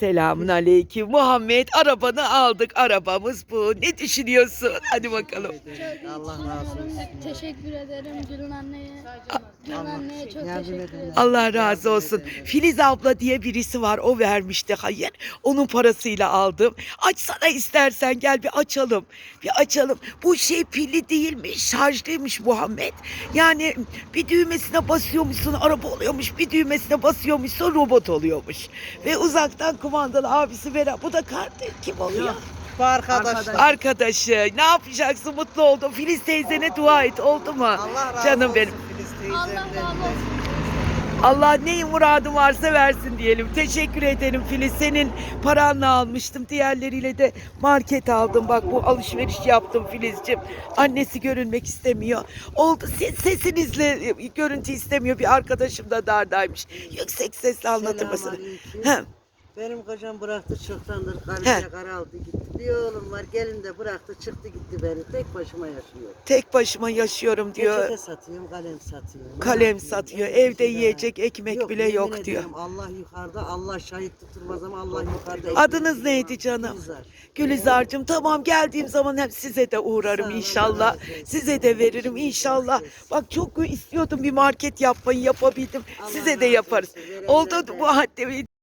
Selamun aleyküm. Muhammed arabanı aldık. Arabamız bu. Ne düşünüyorsun? Hadi bakalım. Allah razı olsun. Teşekkür ederim Gülün anneye. Gülün anneye çok yardım teşekkür ederim. Allah razı olsun. Filiz abla diye birisi var. O vermişti hayır. Onun parasıyla aldım. Açsana istersen gel bir açalım. Bir açalım. Bu şey pilli değilmiş. Şarjlıymış Muhammed. Yani bir düğmesine basıyormuşsun araba oluyormuş. Bir düğmesine basıyormuşsun robot oluyormuş. Ve uzaktan kumandalı abisi veren. Bu da kardeş kim oluyor? Bu arkadaşlar. Arkadaşı ne yapacaksın mutlu oldum. Filiz teyzene dua et oldu mu? Allah razı Canım olsun benim. Filiz Allah razı olsun. Allah neyin muradı varsa versin diyelim. Teşekkür ederim Filiz. Senin paranla almıştım. Diğerleriyle de market aldım. Bak bu alışveriş yaptım Filizciğim. Annesi görünmek istemiyor. Oldu ses, sesinizle e, görüntü istemiyor. Bir arkadaşım da dardaymış. Yüksek sesle anlatır mısın? Selamünaleyküm. He. Benim kocam bıraktı çoktandır. He. Karıya kara aldı gitti. Bir oğlum var gelin de bıraktı çıktı gitti beni. Tek başıma yaşıyor. Tek başıma yaşıyorum diyor. Peçete satıyorum, kalem satıyorum. Ne Kalem yapayım? satıyor. Evde iyisi de- yiyecek ekmek bile yemin yok diyor. ediyorum, Allah yukarıda, Allah şahit tutturmaz ama Allah yukarıda. Adınız neydi canım? Gülizar. Gülizar'cığım tamam geldiğim zaman hep size de uğrarım Sağ inşallah. Allah razı olsun. Size de veririm inşallah. Bak çok istiyordum bir market yapmayı yapabildim. Allah Size de razı yaparız. olsun, verenler Oldu de. bu hatta